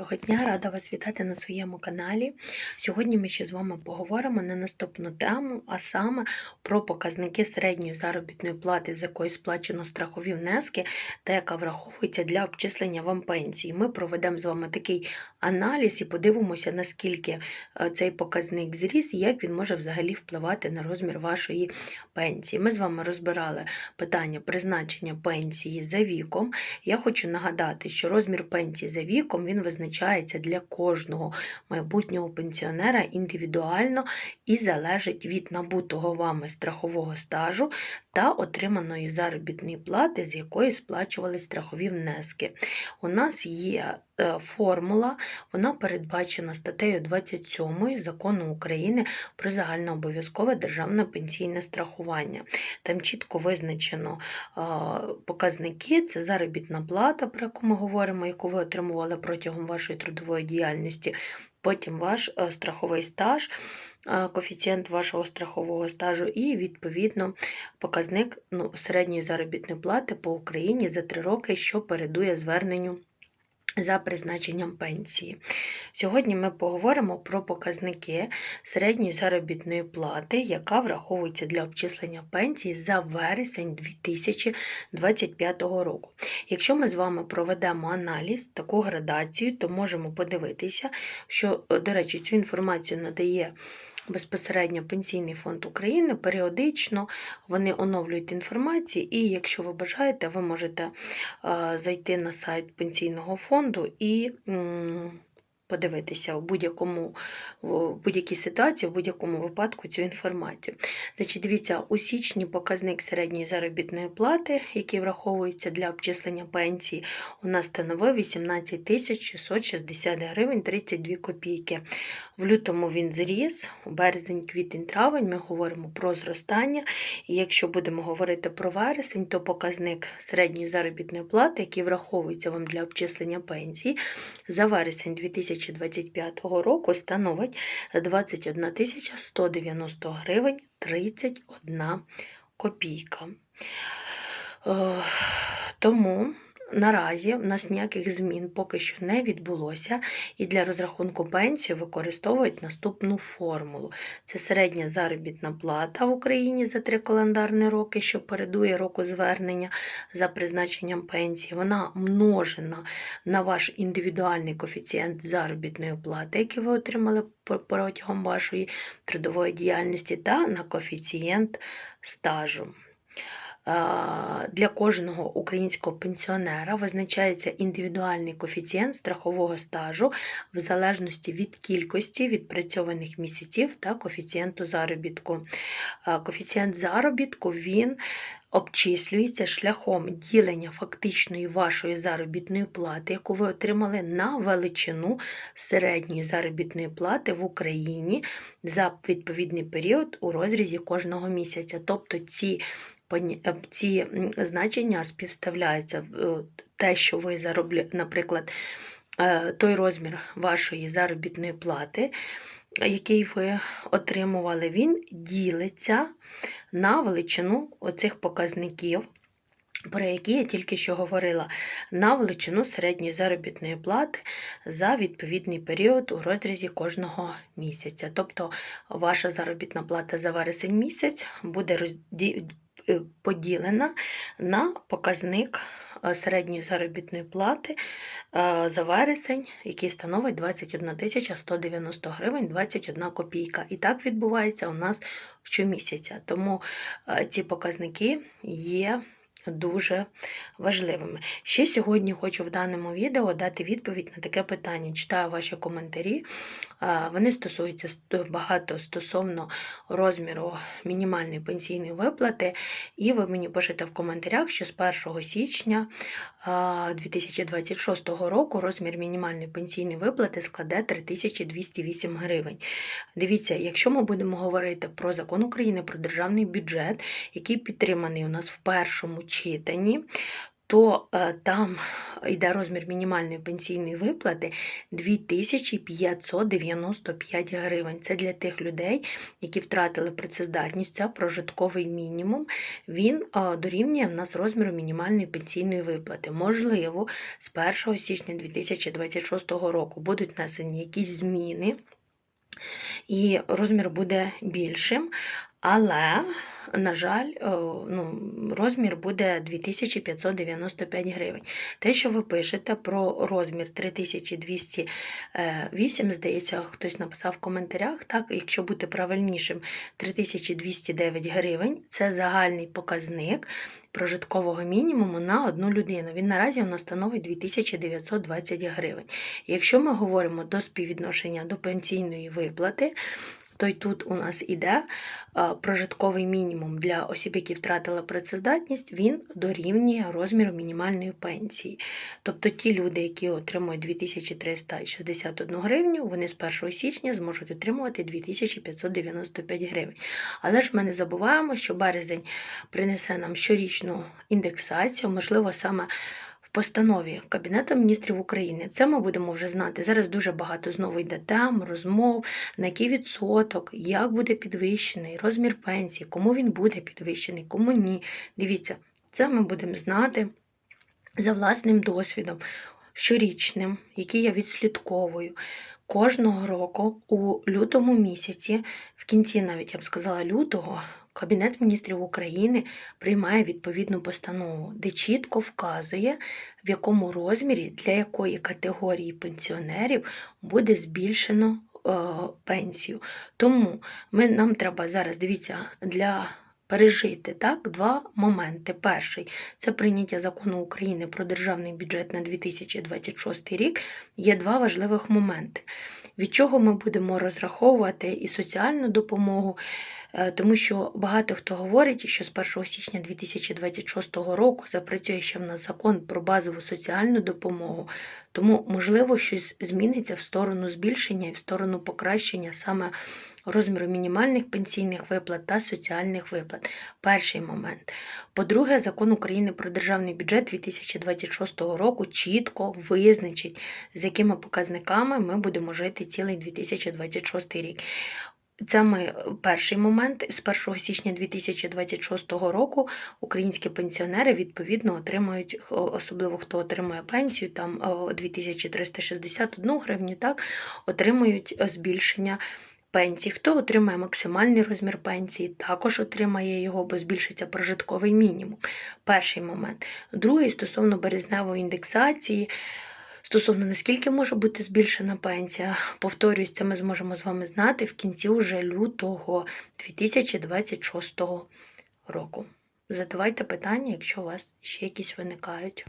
Доброго дня, рада вас вітати на своєму каналі. Сьогодні ми ще з вами поговоримо на наступну тему, а саме про показники середньої заробітної плати, з якої сплачено страхові внески, та яка враховується для обчислення вам пенсії. Ми проведемо з вами такий аналіз і подивимося, наскільки е, цей показник зріс і як він може взагалі впливати на розмір вашої пенсії. Ми з вами розбирали питання призначення пенсії за віком. Я хочу нагадати, що розмір пенсії за віком він визначається для кожного майбутнього пенсіонера індивідуально і залежить від набутого вами страхового стажу та отриманої заробітної плати, з якої сплачували страхові внески. У нас є е, формула, вона передбачена статтею 27 закону України про загальнообов'язкове державне пенсійне страхування. Там чітко визначено е, показники, це заробітна плата, про яку ми говоримо, яку ви отримували протягом вашої трудової діяльності, потім ваш е, страховий стаж, е, коефіцієнт вашого страхового стажу і, відповідно, показник ну, середньої заробітної плати по Україні за три роки, що передує зверненню. За призначенням пенсії. Сьогодні ми поговоримо про показники середньої заробітної плати, яка враховується для обчислення пенсії за вересень 2025 року. Якщо ми з вами проведемо аналіз, таку градацію, то можемо подивитися, що, до речі, цю інформацію надає безпосередньо Пенсійний фонд України. Періодично вони оновлюють інформацію, і якщо ви бажаєте, ви можете зайти на сайт пенсійного фонду і подивитися в будь-якому будь-якій ситуації, в будь-якому випадку цю інформацію. Значить, дивіться, у січні показник середньої заробітної плати, який враховується для обчислення пенсії, у нас становив 18 660 гривень 32 копійки. В лютому він зріс, у березень, квітень, травень ми говоримо про зростання. І якщо будемо говорити про вересень, то показник середньої заробітної плати, який враховується вам для обчислення пенсії, за вересень 2025 року становить 21 190 гривень 31 копійка. Е, тому Наразі в нас ніяких змін поки що не відбулося, і для розрахунку пенсії використовують наступну формулу. Це середня заробітна плата в Україні за три календарні роки, що передує року звернення за призначенням пенсії. Вона множена на ваш індивідуальний коефіцієнт заробітної плати, який ви отримали протягом вашої трудової діяльності, та на коефіцієнт стажу для кожного українського пенсіонера визначається індивідуальний коефіцієнт страхового стажу в залежності від кількості відпрацьованих місяців та коефіцієнту заробітку. Коефіцієнт заробітку він обчислюється шляхом ділення фактичної вашої заробітної плати, яку ви отримали на величину середньої заробітної плати в Україні за відповідний період у розрізі кожного місяця. Тобто ці ці значення співставляються е, те, що ви заробляєте, наприклад, е, той розмір вашої заробітної плати, який ви отримували, він ділиться на величину оцих показників. Про які я тільки що говорила, на величину середньої заробітної плати за відповідний період у розрізі кожного місяця. Тобто ваша заробітна плата за вересень місяць буде Е, поділена на показник е, середньої заробітної плати е, за вересень, який становить 21 190 гривень 21 копійка. І так відбувається у нас щомісяця. Тому ці показники є дуже важливими. Ще сьогодні хочу в даному відео дати відповідь на таке питання. Читаю ваші коментарі. Вони стосуються багато стосовно розміру мінімальної пенсійної виплати, і ви мені пишете в коментарях, що з 1 січня 2026 року розмір мінімальної пенсійної виплати складе 3208 гривень. Дивіться, якщо ми будемо говорити про закон України про державний бюджет, який підтриманий у нас в першому читанні, то е, там йде розмір мінімальної пенсійної виплати 2595 гривень. Це для тих людей, які втратили працездатність, це прожитковий мінімум. Він дорівнює в нас розміру мінімальної пенсійної виплати. Можливо, з 1 січня 2026 року будуть внесені якісь зміни. І розмір буде більшим, але, на жаль, е, ну, розмір буде 2595 гривень. Те, що ви пишете про розмір 3208, здається, хтось написав в коментарях, так, якщо бути правильнішим, 3209 гривень це загальний показник прожиткового мінімуму на одну людину. Він наразі у нас становить 2920 гривень. Якщо ми говоримо до співвідношення до пенсійної виплати, то й тут у нас іде прожитковий мінімум для осіб, які втратили працездатність, він дорівнює розміру мінімальної пенсії. Тобто ті люди, які отримують 2361 гривню, вони з 1 січня зможуть отримувати 2595 гривень. Але ж ми не забуваємо, що березень принесе нам щорічну індексацію, можливо, саме постанові Кабінету міністрів України. Це ми будемо вже знати. Зараз дуже багато знову йде тем, розмов, на який відсоток, як буде підвищений розмір пенсії, кому він буде підвищений, кому ні. Дивіться, це ми будемо знати за власним досвідом, щорічним, який я відслідковую. Кожного року у лютому місяці, в кінці навіть я б сказала лютого, Кабінет міністрів України приймає відповідну постанову, де чітко вказує, в якому розмірі для якої категорії пенсіонерів буде збільшено е, пенсію. Тому ми, нам треба зараз, дивіться, для пережити так, два моменти. Перший це прийняття закону України про державний бюджет на 2026 рік. Є два важливих моменти. Від чого ми будемо розраховувати і соціальну допомогу. Е, Тому що багато хто говорить, що з 1 січня 2026 року запрацює ще в нас закон про базову соціальну допомогу, тому, можливо, щось зміниться в сторону збільшення і в сторону покращення саме розміру мінімальних пенсійних виплат та соціальних виплат. Перший момент. По-друге, закон України про державний бюджет 2026 року чітко визначить, з якими показниками ми будемо жити цілий 2026 рік. Це ми перший момент. З 1 січня 2026 року українські пенсіонери відповідно отримують, особливо хто отримує пенсію, там 2361 гривню, так, отримують збільшення пенсій. Хто отримає максимальний розмір пенсії, також отримає його, бо збільшиться прожитковий мінімум. Перший момент. Другий стосовно березневої індексації. Стосовно наскільки може бути збільшена пенсія, повторюсь, це ми зможемо з вами знати в кінці уже лютого 2026 року. Задавайте питання, якщо у вас ще якісь виникають.